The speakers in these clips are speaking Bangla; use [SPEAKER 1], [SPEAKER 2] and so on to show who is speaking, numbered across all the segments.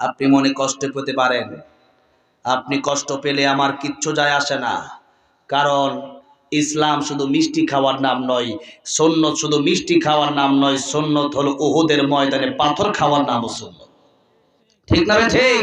[SPEAKER 1] আপনি মনে কষ্ট পেতে পারেন। আপনি কষ্ট পেলে আমার কিচ্ছু যায় আসে না। কারণ ইসলাম শুধু মিষ্টি খাওয়ার নাম নয় সন্ন্যত শুধু মিষ্টি খাওয়ার নাম নয় সন্ন্যত হলো ওহুদের ময়দানে পাথর খাওয়ার নামও সন্ন্যত ঠিক না ঠিক।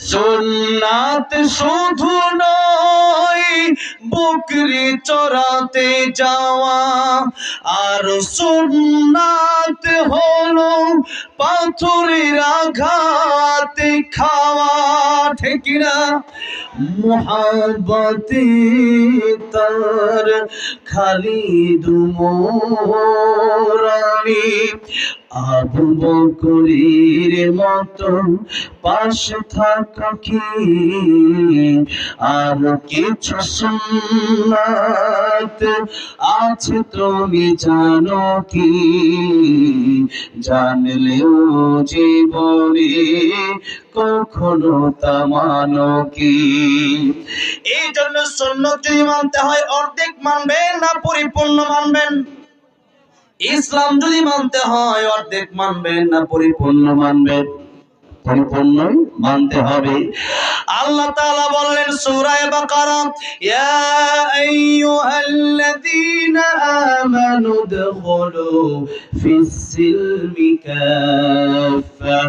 [SPEAKER 1] সুন্নাত শুধু নয়, বকরি চড়াতে যাওয়া। আর সুন্নাত হলো পাথরের আঘাতে খাওয়া। ঠিক না? মোহাবতে তার খালি দুমরানি আবু বকরির মতো পাশে থাকা কি? আর কিছু সুন্নাত আছে তুমি জানো কি? জানলেও জীবনে কখনো তা মানো কি? এই জন্য সুন্নত মানতে হয়, অর্ধেক মানবেন না পরিপূর্ণ মানবেন। ইসলাম যদি মানতে হয় অর্ধেক মানবেন না পরিপূর্ণ মানবেন। পরিপূর্ণই মানতে হবে আল্লাহ তাআলা বললেন সূরায়ে বাকারা ইয়া আইয়ুহাল্লাযীনা আমানু দুখুলু ফিস সিলমি কাফা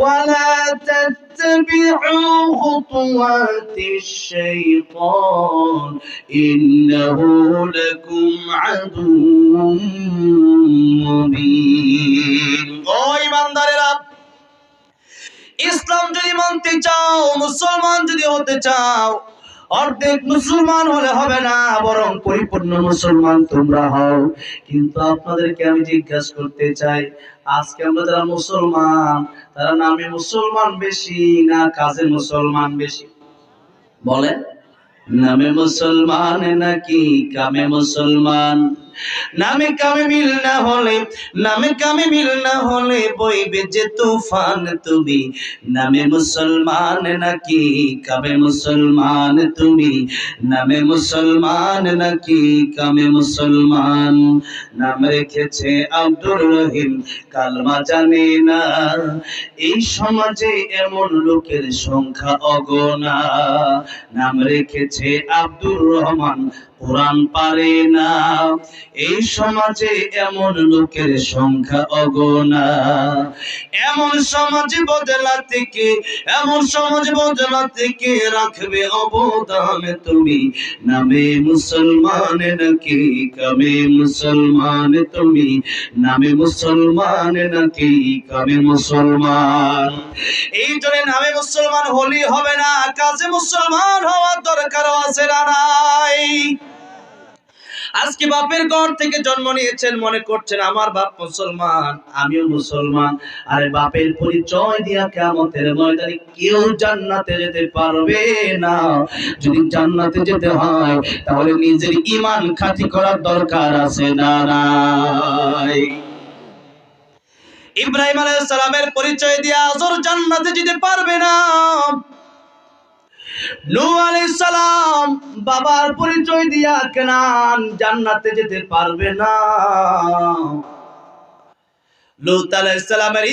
[SPEAKER 1] ওয়া লা تتبعوا خطوات الشيطان إنه لكم عدو مبين ও ইমানদারেরা ইসলাম যদি মানতে চাও, মুসলমান যদি হতে চাও, অর্ধেক মুসলমান হলে হবে না, বরং পরিপূর্ণ মুসলমান তোমরা হও। কিন্তু আপনাদেরকে আমি জিজ্ঞাসা করতে চাই, আজকে আমরা যারা মুসলমান, তারা নামে মুসলমান বেশি, না কাজে মুসলমান বেশি? বলেন, নামে মুসলমান নাকি কামে মুসলমান? নামে কামে মিল না হলে নামে কামে মিল না হলে বইবে যে তুফান তুমি। নামে মুসলমান নাকি কামে মুসলমান তুমি? নামে মুসলমান নাকি কামে মুসলমান? নাম রেখেছে আব্দুর রহিম, কালমা জানে না। এই সমাজে এমন লোকের সংখ্যা অগণা। নাম রেখেছে আব্দুর রহমান, কোরআন পারে না। এই সমাজে এমন লোকের সংখ্যা অগণা। এমন সমাজ বদলাতে কে এমন সমাজ বদলাতে কে রাখবে অবদান তুমি। নামে মুসলমান নাকি, কামে মুসলমান তুমি। নামে মুসলমান নাকি, কামে মুসলমান। এই জন্য নামে মুসলমান হলি হবে না, কাজে মুসলমান হওয়ার দরকার আছে না নাই। আজকে বাপের ঘর থেকে জন্ম নিয়েছেন, মনে করছেন আমার বাপ মুসলমান, আমিও মুসলমান। আরে বাপের পরিচয় দিয়া কেমতের ময়দানে কেউ জান্নাতে যেতে পারবে না। যদি জান্নাতে যেতে হয়, তাহলে নিজের ইমান খাতি করার দরকার আছে না ইব্রাহিম আলাইহিস সালামের পরিচয় দিয়ে আজর জান্নাতে যেতে পারবে না। সালাম বাবার পরিচয় দিয়া কেনান জান্নাতে যেতে পারবে না। লূত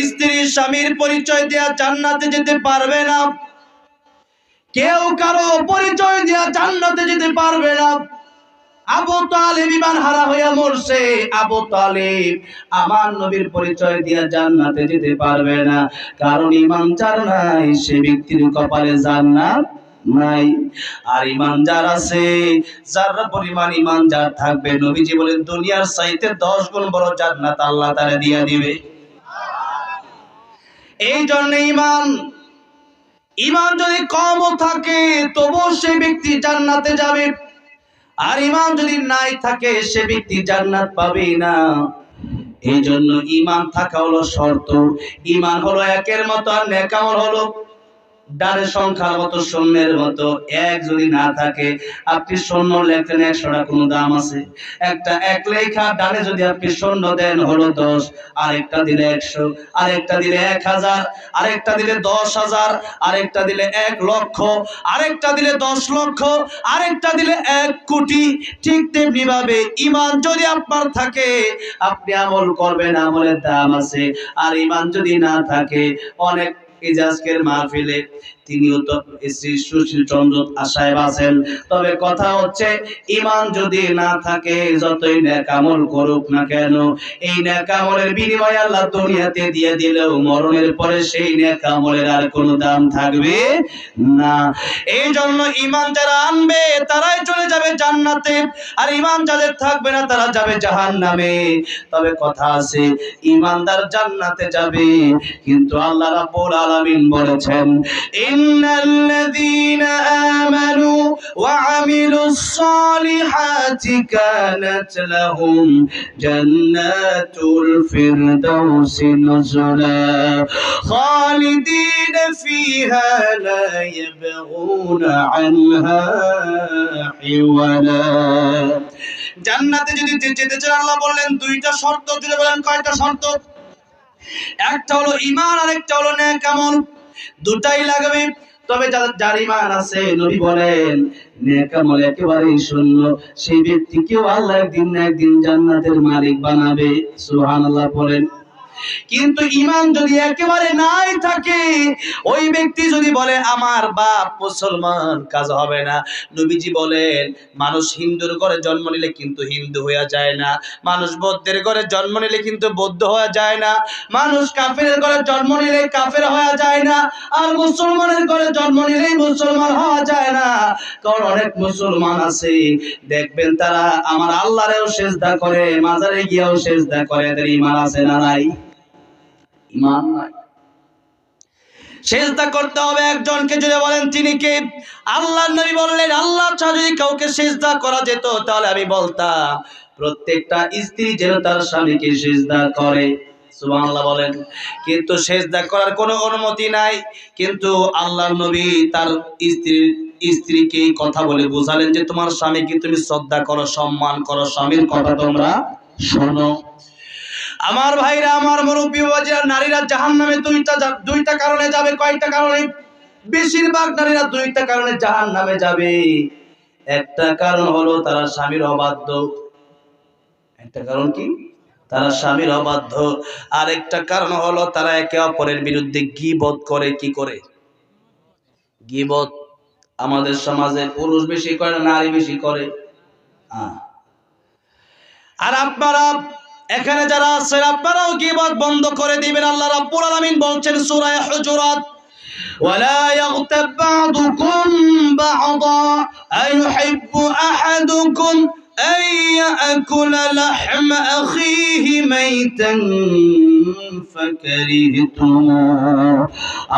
[SPEAKER 1] স্ত্রী স্বামীর পরিচয় দিয়া জান্নাতে যেতে পারবে না। কেউ কারও পরিচয় দিয়া জান্নাতে যেতে পারবে না। আবু হারা হইয়া মরছে। আবু আমার নবীর পরিচয় দিয়া জান্নাতে যেতে পারবে না। কারণ ইমান যার নাই, সে ব্যক্তির কপালে জান্নাত নাই। আর ইমান যার আছে, যার পরিমাণ ইমান যার থাকবে, নবীজি বলেন, দুনিয়ার চাইতে দশ গুণ বড় জান্নাত আল্লাহ তারা দিয়া দিবে। এই জন্য ইমান ইমান যদি কমও থাকে, তবুও সে ব্যক্তি জান্নাতে যাবে। আর ইমান যদি নাই থাকে, সে ব্যক্তি জান্নাত পাবে না। এই জন্য ইমান থাকা হলো শর্ত। ইমান হলো একের মতো আর নেকামল হলো। ডানের সংখ্যার মতো শূন্যের মতো, এক যদি না থাকে, আপনি শূন্য লেখেন একশোটা, কোনো দাম আছে? একটা এক লেখা ডানে যদি আপনি শূন্য দেন, হলো দশ, আরেকটা দিলে একশো, আরেকটা দিলে এক হাজার, আরেকটা দিলে দশ হাজার, আরেকটা দিলে এক লক্ষ, আরেকটা দিলে দশ লক্ষ, আরেকটা দিলে এক কোটি, ঠিক তেমনি ভাবে ইমান যদি আপনার থাকে, আপনি আমল করবেন, আমলের দাম আছে। আর ইমান যদি না থাকে, অনেক এই যে আজকের মাহফিলে তিনিও শ্রী সুশীল চন্দ্র আছেন তবে কথা হচ্ছে ইমান যদি না থাকে, যতই নেকামল করুক না কেন, এই নেকামলের বিনিময়ে আল্লাহ দুনিয়াতে দিয়ে দিলেও মরণের পরে সেই নেকামলের আর কোনো দাম থাকবে না। এই জন্য ইমান যারা আনবে, তারাই চলে যাবে জান্নাতে। আর ইমান যাদের থাকবে না, তারা যাবে জাহান্নামে। তবে কথা আছে ইমানদার জান্নাতে যাবে। কিন্তু আল্লাহ রাব্বুল আলামিন বলেছেন ইন্নাল্লাযীনা আমানু ওয়া আমিলুস সালিহাতি কানাত লাহুম জান্নাতুল ফিরদাউসি নুজুলা খালিদিন ফিহা লা ইয়াবগুনা আনহা হিওয়ালা জান্নাতে যদি যেতে চান আল্লাহ বললেন দুইটা শর্ত, জুড়ে বলেন কয়টা শর্ত? একটা হলো ইমান আর একটা হলো নেক আমল। দুটাই লাগবে। তবে যার ইমান আছে, নবী বলেন, নেক আমল একেবারেই শূন্য। সেই ব্যক্তিকেও আল্লাহ একদিন না একদিন জান্নাতের মালিক বানাবে। সুবহানাল্লাহ বলেন। কিন্তু ইমান যদি একেবারে নাই থাকে, ওই ব্যক্তি যদি বলে, আমার বাপ মুসলমান, কাজ হবে না। নবীজি বলেন, মানুষ হিন্দুর ঘরে জন্ম নিলে কিন্তু হিন্দু হয়ে যায় না। মানুষ বৌদ্ধের ঘরে জন্ম নিলে কিন্তু বৌদ্ধ হয়ে যায় না। মানুষ কাফের ঘরে জন্ম নিলে কাফের হয়ে যায় না। আর মুসলমানের ঘরে জন্ম নিলেই মুসলমান হওয়া যায় না। কারণ অনেক মুসলমান আছে, দেখবেন তারা, আমার আল্লাহরেও সেজদা করে, মাজারে গিয়েও শেষ সেজদা করে। এদের ইমান আছে না নাই? ইমান নাই সেজদা করতে হবে একজনকে, যদি বলেন তিনি কে? আল্লাহ নবী বললেন, আল্লাহ ছাড়া যদি কাউকে সেজদা করা যেত, তাহলে আমি বলতাম, প্রত্যেকটা স্ত্রী যেন তার স্বামীকে সেজদা করে। সুবহানাল্লাহ বলেন। কিন্তু সেজদা করার কোনো অনুমতি নাই। কিন্তু আল্লাহ নবী তার স্ত্রীর স্ত্রীকে কথা বলে বোঝালেন যে, তোমার স্বামীকে তুমি শ্রদ্ধা করো, সম্মান করো, স্বামীর কথা তোমরা শোনো। আমার ভাইরা, আমার মুরব্বী নারীরা জাহান্নামে দুইটা দুইটা কারণে যাবে, কয়টা কারণে? বেশিরভাগ নারীরা দুইটা কারণে জাহান্নামে যাবে। একটা কারণ হলো তারা স্বামীর অবাধ্য। একটা কারণ কি? তারা স্বামীর অবাধ্য। আর একটা কারণ হলো তারা একে অপরের বিরুদ্ধে গিবত করে, কি করে? গিবত। আমাদের সমাজে পুরুষ বেশি করে, নারী বেশি করে। আর আপনারা এখানে যারা আছেন আপনারাও গিবত বন্ধ করে দিবেন আল্লাহ রাব্বুল আলামিন বলছেন সূরা হুজুরাত ولا يغتب بعضكم بعضا أيحب أحدكم أن يأكل لحم أخيه ميتا فكرهتموه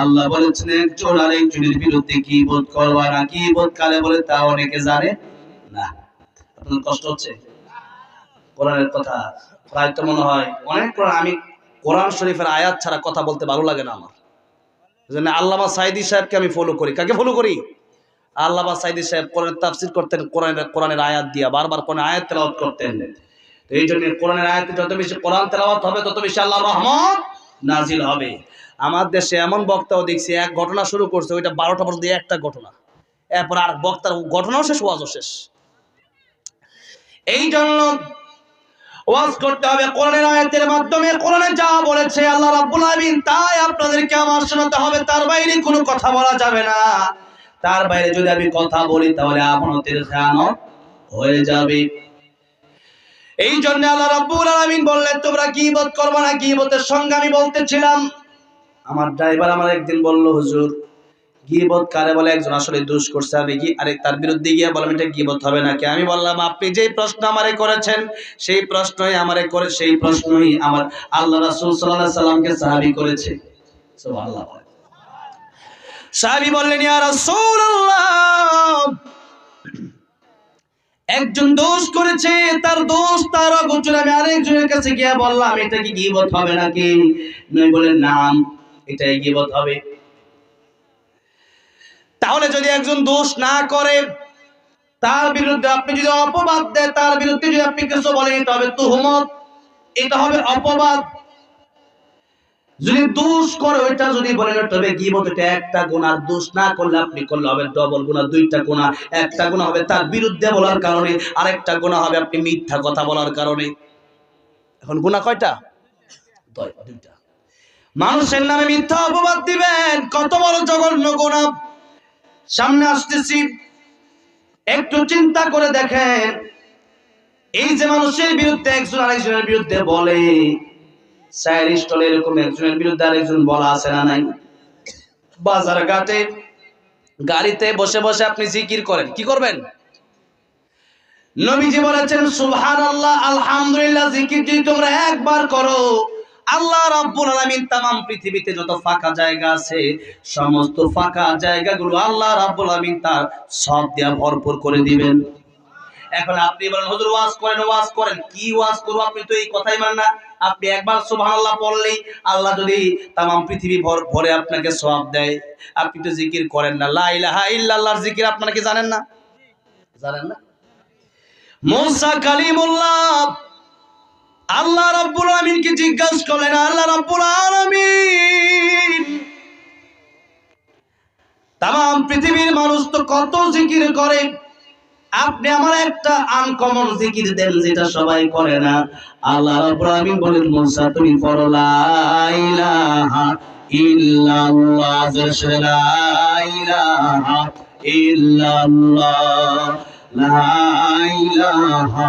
[SPEAKER 1] আল্লাহ বলেছেন একজন আরেকজনের বিরুদ্ধে কি বোধ করবা না কি বোধ কালে বলে তা অনেকে জানে না আপনার কষ্ট হচ্ছে কোরআনের কথা প্রায় তো মনে হয় অনেক আমি কোরআন শরীফের আয়াত ছাড়া কথা বলতে ভালো লাগে না আমার। জন্য আল্লামা সাইদি সাহেবকে আমি ফলো করি। কাকে ফলো করি? আল্লামা সাইদি সাহেব কোরআন তাফসির করতেন, কোরআনের কোরআনের আয়াত দিয়া, বারবার কোরআন আয়াত তেলাওয়াত করতেন। এই জন্য কোরআনের আয়াতে যত বেশি কোরআন তেলাওয়াত হবে, তত বেশি আল্লাহ রহমত নাজিল হবে। আমার দেশে এমন বক্তাও দেখছি, এক ঘটনা শুরু করছে, ওইটা বারোটা পর্যন্ত একটা ঘটনা। এরপর আর বক্তার ঘটনাও শেষ, ওয়াজও শেষ। এই জন্য ওয়াজ করতে হবে কোরআনের আয়াতের মাধ্যমে। কোরআনে যা বলেছে আল্লাহ রাব্বুল আলামিন, তাই আপনাদেরকে আমার শোনাতে হবে। তার বাইরে কোনো কথা বলা যাবে না। তার বাইরে যদি আমি কথা বলি, তাহলে আপনাদের খেয়ানত হয়ে যাবে। এই জন্য আল্লাহ রাব্বুল আলামিন বললেন, তোমরা গীবত করবে না। গীবতের সঙ্গে আমি বলতেছিলাম। আমার ড্রাইভার আমার একদিন বলল, হুজুর গিবত কারে বলে? একজন আসলে দোষ করছে, আমি কি? আরে তার বিরুদ্ধে গিয়ে বললাম, এটা গিবত হবে নাকি? আমি বললাম, আপনি যেই প্রশ্ন আমারে করেছেন, সেই প্রশ্নই আমারে করে, সেই প্রশ্নই আমার আল্লাহ রাসূল সাল্লাল্লাহু আলাইহি সাল্লামকে সাহাবী করেছে। সুবহানাল্লাহ। সাহাবী বললেন, ইয়া রাসূলুল্লাহ, একজন দোষ করেছে, তার দোষ, তার অগোচর। আমি আরেকজনের কাছে গিয়ে বললাম, এটা কি গিবত হবে নাকি? নয় বলেন নাম, এটাই গিবত হবে। তাহলে যদি একজন দোষ না করে, তার বিরুদ্ধে আপনি যদি অপবাদ দেন, তার বিরুদ্ধে যদি আপনি কিছু বলেন, এটা হবে তুহমত, এটা হবে অপবাদ। যদি দোষ করে, ওইটা যদি বলেন ওটা হবে গিবত এটা একটা গুনাহ দোষ না করলে আপনি করলে হবে ডবল গুনাহ, দুইটা গুনাহ, একটা গুনাহ হবে তার বিরুদ্ধে বলার কারণে, আরেকটা গুনাহ হবে আপনি মিথ্যা কথা বলার কারণে। এখন গুনাহ কয়টা? দুইটা। মানুষের নামে মিথ্যা অপবাদ দিবেন, কত বড় জঘন্য গুনাহ। সামনে আসতেছি। একটু চিন্তা করে দেখেন, এই যে মানুষের বিরুদ্ধে একজন আরেকজনের বিরুদ্ধে বলে এরকম একজনের বিরুদ্ধে আরেকজন বলা আছে না নাই? বাজার ঘাটে গাড়িতে বসে বসে আপনি জিকির করেন, কি করবেন? নবীজি বলেছেন সুবহান আল্লাহ আলহামদুলিল্লাহ, জিকির যদি তোমরা একবার করো আল্লাহ রাব্বুল আলামিন তামাম পৃথিবীতে যত ফাঁকা জায়গা আছে, সমস্ত ফাঁকা জায়গাগুলো আল্লাহ রাব্বুল আলামিন তার সব দিয়া ভরপুর করে দিবেন। এখন আপনি বলেন, হুজুর, ওয়াজ করেন ওয়াজ করেন। কি ওয়াজ করব আপনি তো এই কথাই মান না। আপনি একবার সুবহানাল্লাহ পড়লেই আল্লাহ যদি তামাম পৃথিবী ভর ভরে আপনাকে সওয়াব দেয়। আপনি তো জিকির করেন না। লা ইলাহা ইল্লাল্লাহর জিকির আপনারা কি জানেন না? জানেন না? মুসা কালিমুল্লাহ আল্লাহ রাব্বুল আলামিনকে জিজ্ঞাসা করলেন, আল্লাহ রাব্বুল আলামিন। তাম পৃথিবীর মানুষ তো কত জিকির করে। আপনি আমার একটা আনকমন জিকির দেন, যেটা সবাই করে না। আল্লাহ রাব্বুল আলামিন বলেন, মুসা, তুমি পড়ো, লা ইলাহা ইল্লাল্লাহ লা ইলাহা ইল্লাল্লাহ, লা ইলাহা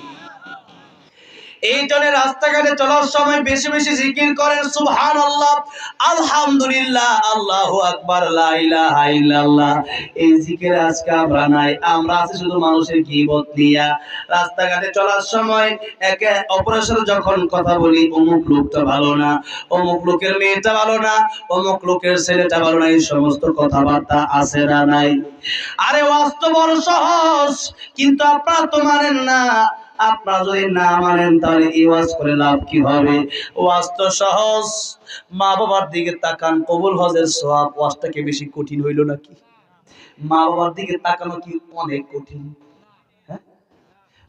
[SPEAKER 1] এই জন্য রাস্তাঘাটে চলার সময় বেশি বেশি জিকির করেন সুবহান আল্লাহ আলহামদুলিল্লাহ, আল্লাহু আকবার ইল্লাল্লাহ। এই জিকির আজকে আমরা নাই, আমরা আছি শুধু মানুষের গীবত নিয়া রাস্তাঘাটে চলার সময় একে অপরের সাথে যখন কথা বলি, অমুক লোকটা ভালো না, অমুক লোকের মেয়েটা ভালো না, অমুক লোকের ছেলেটা ভালো না, এই সমস্ত কথাবার্তা আছে না নাই। আরে, বাস্তব বড় সহজ, কিন্তু আপনারা তো মানেন না। আপনারা যদি না মানেন, তাহলে এই ওয়াজ করে লাভ কি হবে? ওয়াজ তো সহজ। মা বাবার দিকে তাকান, কবুল হজের সওয়াব ওয়াজটাকে বেশি কঠিন হইল নাকি? মা বাবার দিকে তাকানো কি অনেক কঠিন? হ্যাঁ?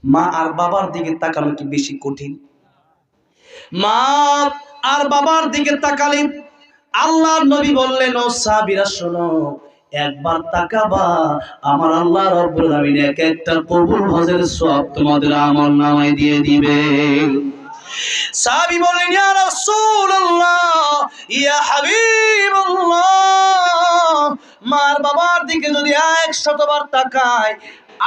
[SPEAKER 1] মা আর বাবার দিকে তাকানো কি বেশি কঠিন? মা আর বাবার দিকে তাকালে আল্লাহ নবী বললেন, ও সাবিরা শোনো একবার তাকাবা, আমার আল্লাহ রব্বুল আলামিন এক একটা কবুল হজের সওয়াব তোমাদের আমল নামায় দিয়ে দিবে। সাহাবী বললেন, ইয়া রাসূলুল্লাহ, ইয়া হাবিবাল্লাহ, মার বাবার দিকে যদি 100 বার তাকায়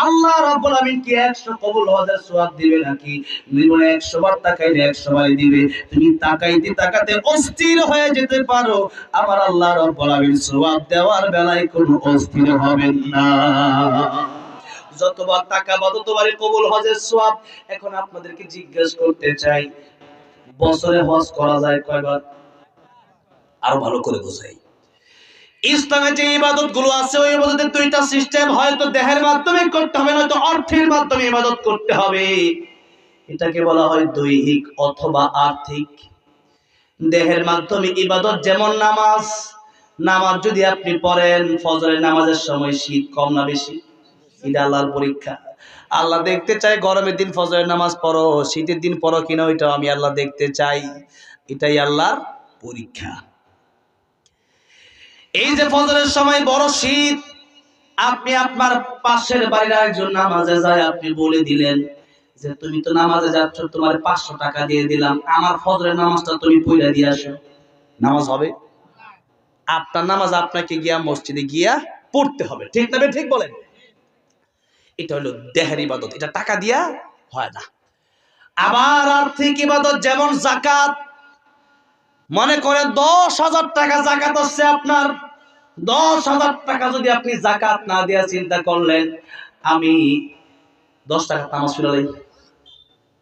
[SPEAKER 1] আল্লাহ রাব্বুল আলামিন কি 100 কবুল হজের সওয়াব দিবে নাকি? জীবনে 100 বার তাকাইলে 100 বারই দিবে। তুমি তাকাইতে তাকাতে অস্থির হয়ে যেতে পারো। আমার আল্লাহ রাব্বুল আলামিন সওয়াব দেওয়ার বেলায় কোনো অস্থির হবেন না। যতবার তাকাবা ততবারই কবুল হজের সওয়াব। এখন আপনাদেরকে জিজ্ঞেস করতে চাই, বছরে হজ করা যায় কয়বার? আরও ভালো করে বোঝাই। ইসলামে যে ইবাদতগুলো আছে, ওই ইবাদতের দুইটা সিস্টেম হয়তো দেহের মাধ্যমে করতে হবে, নয়তো অর্থের মাধ্যমে ইবাদত করতে হবে। এটাকে বলা হয় দৈহিক অথবা আর্থিক। দেহের মাধ্যমে ইবাদত যেমন নামাজ নামাজ যদি আপনি পড়েন, ফজরের নামাজের সময় শীত কম না বেশি? এটা আল্লাহর পরীক্ষা। আল্লাহ দেখতে চাই গরমের দিন ফজরের নামাজ পড়ো, শীতের দিন পড়ো কিনা, ওইটাও আমি আল্লাহ দেখতে চাই। এটাই আল্লাহর পরীক্ষা। এই যে ফজরের সময় বড় শীত, আপনি আপনার পাশের বাড়ির একজন নামাজে যায়, আপনি বলে দিলেন যে, তুমি তো নামাজে যাচ্ছ, তোমার পাঁচশো টাকা দিয়ে দিলাম। আমার ফজরের নামাজটা তুমি পইরা দিয়ে আসো। নামাজ হবে? আপনার নামাজ আপনাকে গিয়া মসজিদে গিয়া পড়তে হবে। ঠিক না ঠিক বলেন? এটা হলো দেহের ইবাদত। এটা টাকা দিয়া হয় না। আবার আর্থিক ইবাদত, যেমন জাকাত। মনে করে দশ হাজার টাকা জাকাত হচ্ছে আপনার দশ হাজার টাকা যদি আপনি জাকাত না দেওয়া চিন্তা করলেন আমি দশ টাকা তামাজ ফিরালাই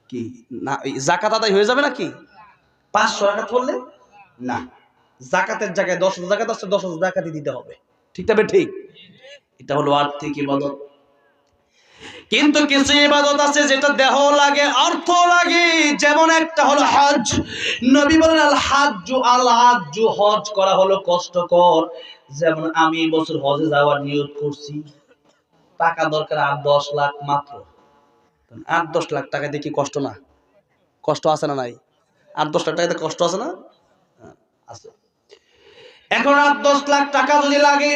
[SPEAKER 1] কি? না জাকাত আদায় হয়ে যাবে নাকি? পাঁচশো টাকা ধরলে? না। জাকাতের জায়গায় দশ হাজার জাকাত আছে দশ হাজার জাকাতই দিতে হবে। ঠিক তবে ঠিক। এটা হলো আর্থিক ইবাদত। কিন্তু কিছু ইবাদত আছে যেটা দেহ লাগে অর্থ লাগে। যেমন একটা হলো হজ। নবী বলেন আল হাজ্জু আল হাজ্জু হজ করা হলো কষ্টকর। যেমন আমি বছর হজে যাওয়ার নিয়ত করছি টাকা দরকার আট দশ লাখ মাত্র। আট দশ লাখ টাকা দিয়ে কি কষ্ট না? কষ্ট আছে না নাই? আট দশ লাখ টাকাতে কষ্ট আছে না? হ্যাঁ, আছে। এখন আট দশ লাখ টাকা যদি লাগে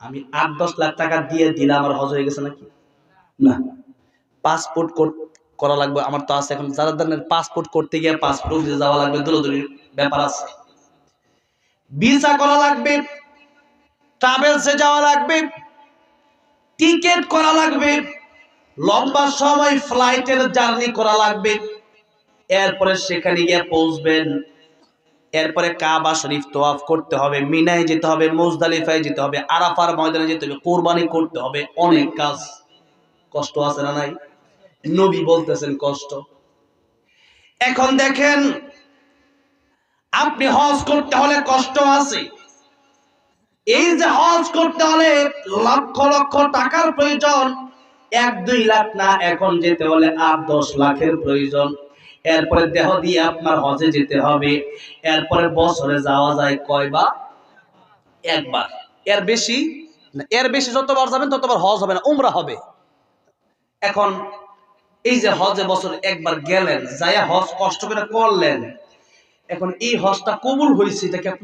[SPEAKER 1] আমি আট দশ লাখ টাকা দিয়ে দিলে আমার হজ হয়ে গেছে নাকি? না। পাসপোর্ট করা লাগবে আমার তো আছে। এখন যারা ধরনের পাসপোর্ট করতে গিয়ে পাসপোর্ট অফিসে যাওয়া লাগবে দূরদূরের ব্যাপার আছে। ভিসা করা লাগবে ট্রাভেলসে যাওয়া লাগবে টিকেট করা লাগবে, লম্বা সময় ফ্লাইটের জার্নি করা লাগবে। এরপরে সেখানে গিয়ে পৌঁছবেন। এরপরে কাবা শরীফ তোয়াফ করতে হবে, মিনায় যেতে হবে, মুজদালিফায় যেতে হবে, আরাফার ময়দানে যেতে হবে, কোরবানি করতে হবে, অনেক কাজ। কষ্ট আছে না নাই? নবী বলতেছেন কষ্ট। এখন দেখেন আপনি হজ করতে হলে কষ্ট আছে। এই যে হজ করতে হলে লক্ষ লক্ষ টাকার প্রয়োজন, এক, দুই লাখ না, এখন যেতে হলে আট, দশ লাখের প্রয়োজন। এরপরে দেহ দিয়ে আপনার হজে যেতে হবে। এরপরে বছরে যাওয়া যায় কয়বার? একবার। এর বেশি? এর বেশি যতবার যাবেন ততবার হজ হবে না, উমরা হবে। এখন এই যে হজে বছর একবার গেলেন, যাইয়া হজ কষ্ট করে করলেন এখন এই হজটা কবুল হয়েছে এটা কি আপনি